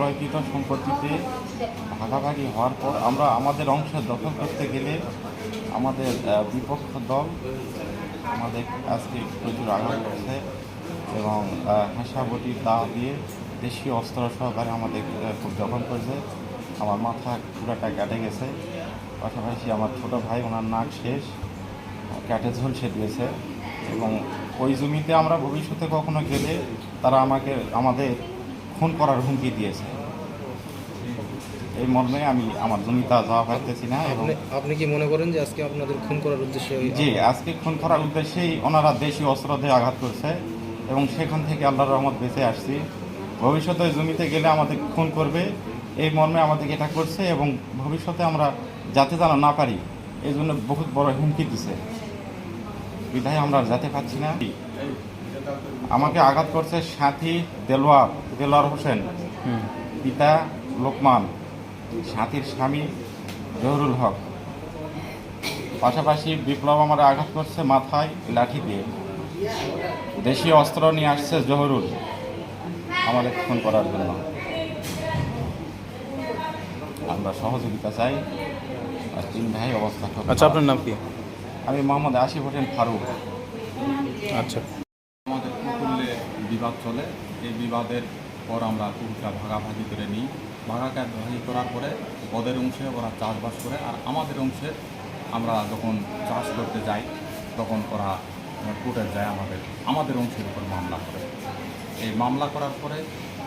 ক্রয়কৃত সম্পত্তিতে ভাগাভাগি হওয়ার পর আমরা আমাদের অংশ দখল করতে গেলে আমাদের বিপক্ষ দল আমাদের আজকে প্রচুর আঘাত করছে এবং হাসাবটির দা দিয়ে দেশীয় অস্ত্র সহকারে আমাদের খুব দখল করেছে। আমার মাথা পুরাটা কেটে গেছে। পাশাপাশি আমার ছোট ভাই, ওনার নাক শেষ ক্যাটে ঝলসে দিয়েছে এবং ওই জমিতে আমরা ভবিষ্যতে কখনো গেলে তারা আমাকে, আমাদের খুন করার হুমকি দিয়েছে। এই মর্মে আমি আমার জমিতে যাওয়া পারতেছি না এবং আপনি কি মনে করেন যে আজকে আপনাদের খুন করার উদ্দেশ্যে জি আজকে খুন করার উদ্দেশ্যেই ওনারা দেশীয় অস্ত্র দিয়ে আঘাত করছে এবং সেখান থেকে আল্লাহর রহমত বেঁচে আসছি। ভবিষ্যতে ওই জমিতে গেলে আমাদের খুন করবে এই মর্মে আমাদেরকে এটা করছে এবং ভবিষ্যতে আমরা যাতে যেন না পারি এই জন্য বহুত বড় হুমকি দিছে। বিধায় আমরা যেতে পারছি না। আমাকে আঘাত করছে সাথী দেলোয়ার দেলোয়ার হোসেন পিতা লোকমান সাথীর স্বামী জহরুল হক। পাশাপাশি বিপ্লব আমার আঘাত করছে মাথায় লাঠি দিয়ে। দেশীয় অস্ত্র নিয়ে আসছে জহুরুল। আমাদের খুন করার জন্য। আমরা সহযোগিতা চাই। আর তিন ভাই অবস্থা আচ্ছা আপনার নাম কি? আমি মোহাম্মদ আসিফ হোসেন ফারুক। আচ্ছা। বিবাদ চলে, এই বিবাদের পর আমরা কুকুরটা ভাগাভাগি করে নিই। ভাগাভাগি করার পরে ওদের অংশে ওরা চাষবাস করে, আর আমাদের অংশে আমরা যখন চাষ করতে যাই, তখন ওরা কোর্টে যায় আমাদের আমাদের অংশের উপর মামলা করে। এই মামলা করার পরে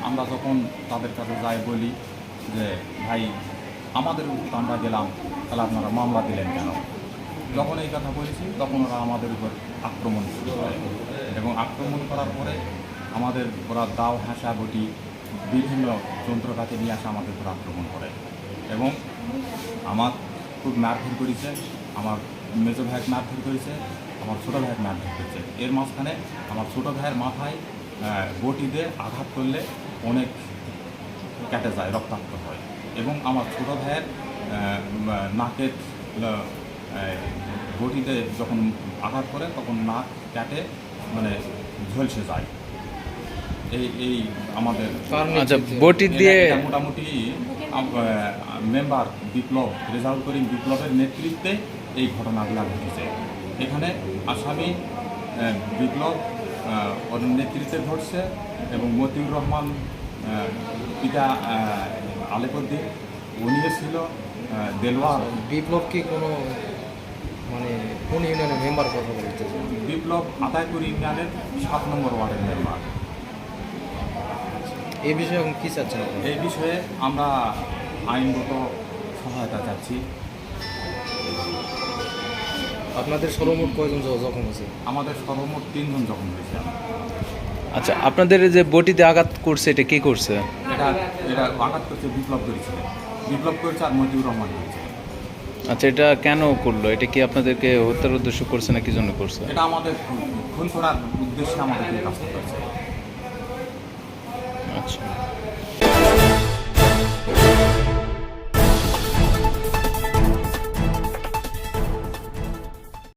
আমরা যখন তাদের কাছে যাই বলি যে, ভাই, আমাদের উপর আমরা গেলাম, তাহলে আপনারা মামলা দিলেন কেন? যখন এই কথা বলেছি, তখন ওরা আমাদের উপর আক্রমণ শুরু করে। এবং আক্রমণ করার পরে আমাদের ওরা দাও হাসা বটি বিভিন্ন যন্ত্রপাতি নিয়ে আসে আমাদের উপর আক্রমণ করে। এবং আমার খুব মারধর করেছে, আমার মেজো ভাইয়ের মারধর করেছে, আমার ছোটো ভাইয়ের মারধর করেছে। এর মাঝখানে আমার ছোটো ভাইয়ের মাথায় বটি দিয়ে আঘাত করলে অনেক কেটে যায়, রক্তাক্ত হয়। এবং আমার ছোটো ভাইয়ের নাকের বটিতে যখন আঘাত করে, তখন নাক কেটে মানে ঝলসে যায়। এই এই আমাদের আচ্ছা বটি দিয়ে মোটামুটি মেম্বার বিপ্লব রেজাউল করিম বিপ্লবের নেতৃত্বে এই ঘটনাগুলো ঘটেছে। এখানে আসামি বিপ্লব ওর নেতৃত্বে ঘটছে এবং মতিউর রহমান পিতা আহ, আলেকুদ্দিন উনিও ছিল আহ, দেলোয়ার। বিপ্লব কি কোনো মানে কোন ইউনিয়নের মেম্বার কথা বলতেছে বিপ্লব আদায়পুর ইউনিয়নের সাত নম্বর ওয়ার্ডের মেম্বার এই বিষয়ে এখন কি চাচ্ছেন এই বিষয়ে আমরা আইনগত সহায়তা চাচ্ছি। আপনাদের সর্বমোট কয়জন জখম আছে আমাদের সর্বমোট তিনজন যখন হয়েছে। আচ্ছা আপনাদের যে বটিতে আঘাত করছে এটা কে করছে? এটা এটা আঘাত করছে বিপ্লব করেছে বিপ্লব করেছে আর মতিউর রহমান করেছে আচ্ছা এটা কেন করল? এটা কি আপনাদেরকে হত্যার উদ্দেশ্য করছে না কি জন্য করছে? এটা আমাদের খুন- করার উদ্দেশ্যে আমাদের কাজটা করছে। image.